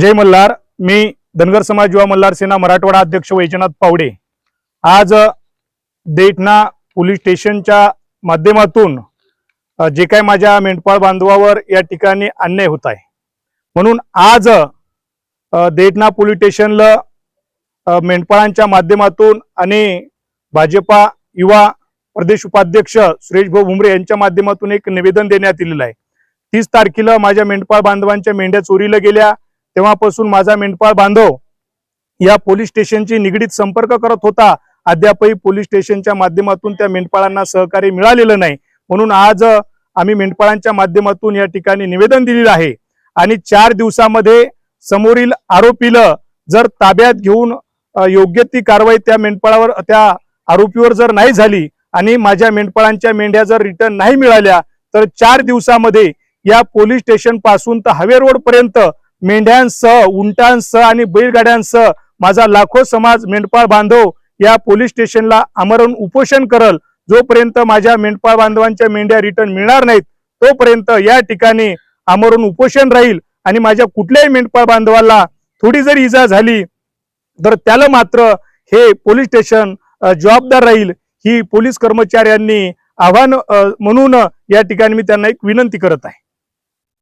जय मल्हार मी धनगर समाज युवा मल्हार सेना मराठवाडा अध्यक्ष वैजनाथ पावडे. आज अ, देठना पोलीस स्टेशनच्या माध्यमातून जे काय माझ्या मेंढपाळ बांधवावर या ठिकाणी अन्याय होत आहे म्हणून आज अ, देठना पोलीस स्टेशनला मेंढपाळांच्या माध्यमातून आणि भाजपा युवा प्रदेश उपाध्यक्ष सुरेश भाऊ भुमरे यांच्या माध्यमातून एक निवेदन देण्यात आलेलं आहे. तीस तारखेला माझ्या मेंढपाळ बांधवांच्या मेंढ्या चोरीला गेल्या. तेव्हापासून माझा मेंढपाळ बांधव या पोलीस स्टेशनची निगडीत संपर्क करत होता. अद्यापही पोलीस स्टेशनच्या माध्यमातून त्या मेंढपाळांना सहकार्य मिळालेलं नाही. म्हणून आज आम्ही मेंढपाळांच्या माध्यमातून या ठिकाणी निवेदन दिलेलं आहे. आणि चार दिवसामध्ये समोरील आरोपीला जर ताब्यात घेऊन योग्य ती कारवाई त्या मेंढपाळावर त्या आरोपीवर जर नाही झाली आणि माझ्या मेंढपाळांच्या मेंढ्या जर रिटर्न नाही मिळाल्या तर चार दिवसामध्ये या पोलीस स्टेशनपासून तर हवे रोड पर्यंत मेंढ्यांसह उंटांसह आणि बैलगाड्यांसह माझा लाखो समाज मेंढपाळ बांधव या पोलीस स्टेशनला आमरण उपोषण करल. जोपर्यंत माझ्या मेंढपाळ बांधवांच्या मेंढ्या रिटर्न मिळणार नाहीत तोपर्यंत या ठिकाणी आमरण उपोषण राहील आणि माझ्या कुठल्याही मेंढपाळ बांधवाला थोडी जर इजा झाली तर त्याला मात्र हे पोलीस स्टेशन जबाबदार राहील. ही पोलीस कर्मचाऱ्यांनी आव्हान म्हणून या ठिकाणी मी त्यांना एक विनंती करत आहे.